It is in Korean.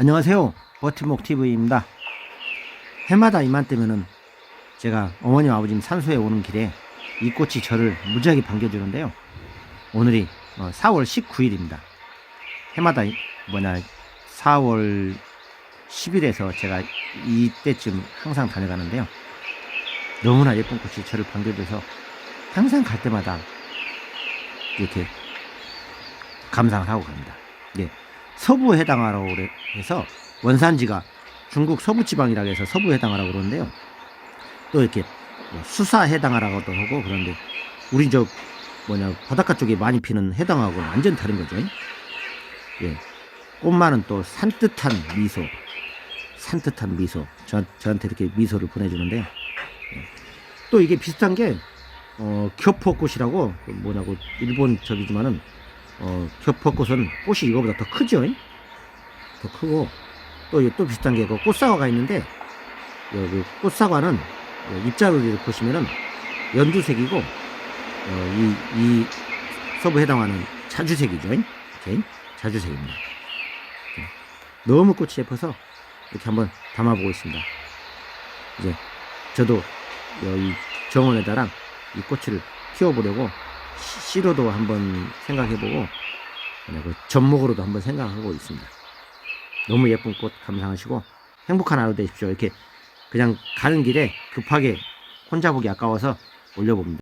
안녕하세요. 버팀목 TV입니다. 해마다 이맘때면은 제가 어머님 아버님 산소에 오는 길에 이 꽃이 저를 무지하게 반겨주는데요. 오늘이 어, 4월 19일입니다. 해마다 이- 뭐냐 4월 10일에서 제가 이때쯤 항상 다녀가는데요. 너무나 예쁜 꽃이 저를 반겨줘서 항상 갈 때마다 이렇게 감상을 하고 갑니다. 예. 서부에 해당하라고 해서 원산지가 중국 서부 지방이라고 해서 서부에 해당하라고 그러는데요. 또 이렇게 뭐 수사 해당하라고도 하고 그런데 우리 저 뭐냐 바닷가 쪽에 많이 피는 해당하고는 완전 다른 거죠. 예. 꽃만은 또 산뜻한 미소, 산뜻한 미소. 저, 저한테 이렇게 미소를 보내주는데요. 예. 또 이게 비슷한 게 어, 교포꽃이라고 그 뭐냐고 일본 저기지만은 어, 겹퍼꽃은 꽃이 이거보다 더 크죠? 더 크고 또, 또 비슷한 게 그 꽃사과가 있는데 여기 꽃사과는 이렇게 보시면은 연두색이고 어, 이, 이 서부 해당하는 자주색이죠. 이렇게 자주색입니다. 네. 너무 꽃이 예뻐서 이렇게 한번 담아보고 있습니다. 이제 저도 이 정원에다랑 이 꽃을 키워보려고 시- 씨로도 한번 생각해보고 그 접목으로도 한번 생각하고 있습니다. 너무 예쁜 꽃 감상하시고 행복한 하루 되십시오. 이렇게 그냥 가는 길에 급하게 혼자 보기 아까워서 올려봅니다.